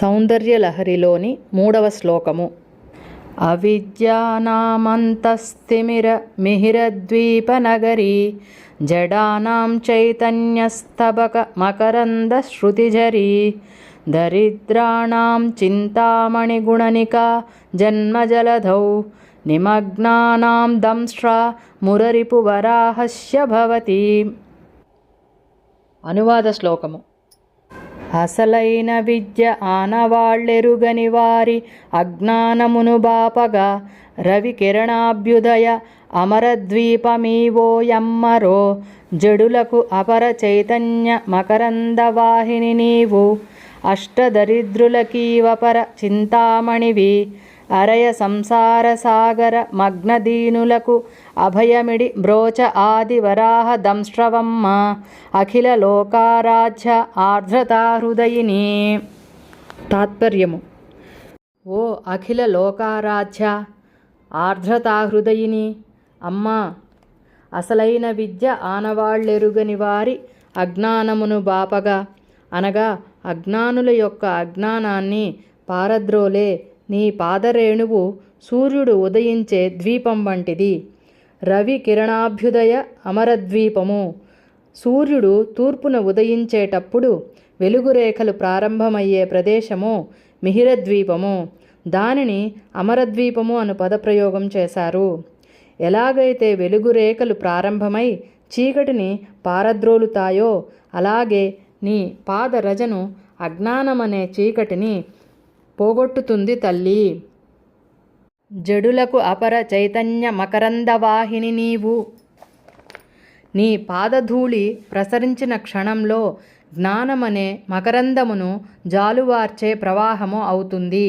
సౌందర్యలహరిలోని మూడవ శ్లోకము. అవిద్యానామంతస్తిమిర మిహిరద్వీపనగరీ జడానాం చైతన్యస్తబక మకరంద శృతిజరీ దరిద్రాణం చింతామణిగుణనికా జన్మజలధౌ నిమగ్నానాం దంశ్రా మురరిపువరాహస్య భవతి. అనువాద శ్లోకము. అసలైన విద్య ఆనవాళ్ళెరుగని వారి అజ్ఞానమును బాపగా రవి కిరణాభ్యుదయ అమరద్వీపమీవోయమ్మరో జడులకు అపర చైతన్య మకరందవాహిని నీవు అష్టదరిద్రులకీవపర చింతామణివి అరయ సంసార సాగర మగ్నదీనులకు అభయమిడి బ్రోచ ఆది వరాహ దంశ్రవమ్మ అఖిల లోకారాధ్య ఆర్ద్రతాహృదయిని. తాత్పర్యము. ఓ అఖిల లోకారాధ్య ఆర్ద్రతాహృదయిని అమ్మా అసలైన విద్య ఆనవాళ్ళెరుగని వారి అజ్ఞానమును బాపగా అనగా అజ్ఞానుల యొక్క అజ్ఞానాన్ని పారద్రోలే నీ పాదరేణువు సూర్యుడు ఉదయించే ద్వీపం వంటిది. రవి కిరణాభ్యుదయ అమరద్వీపము. సూర్యుడు తూర్పున ఉదయించేటప్పుడు వెలుగురేఖలు ప్రారంభమయ్యే ప్రదేశము మిహిరద్వీపము. దానిని అమరద్వీపము అను పదప్రయోగం చేశారు. ఎలాగైతే వెలుగురేఖలు ప్రారంభమై చీకటిని పారద్రోలుతాయో అలాగే నీ పాదరజను అజ్ఞానమనే చీకటిని పోగొట్టుతుంది తల్లి. జడులకు అపర చైతన్య మకరందవాహిని నీవు. నీ పాదధూళి ప్రసరించిన క్షణంలో జ్ఞానమనే మకరందమును జాలువార్చే ప్రవాహము అవుతుంది.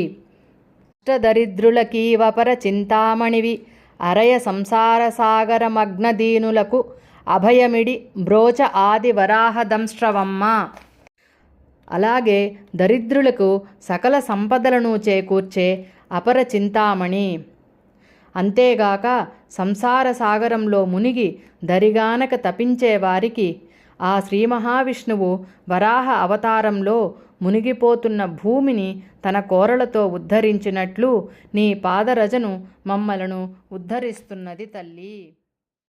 అష్టదరిద్రులకీవపర చింతామణివి అరయ సంసార సాగరమగ్నదీనులకు అభయమిడి బ్రోచ ఆది వరాహదంశ్రవమ్మ అలాగే దరిద్రులకు సకల సంపదలను చేకూర్చే అపర చింతామణి. అంతేగాక సంసార సాగరంలో మునిగి దరిగానక తపించే వారికి ఆ శ్రీ మహావిష్ణువు వరాహ అవతారంలో మునిగిపోతున్న భూమిని తన కోరలతో ఉద్ధరించినట్లు నీ పాదరజను మమ్మలను ఉద్ధరిస్తున్నది తల్లి.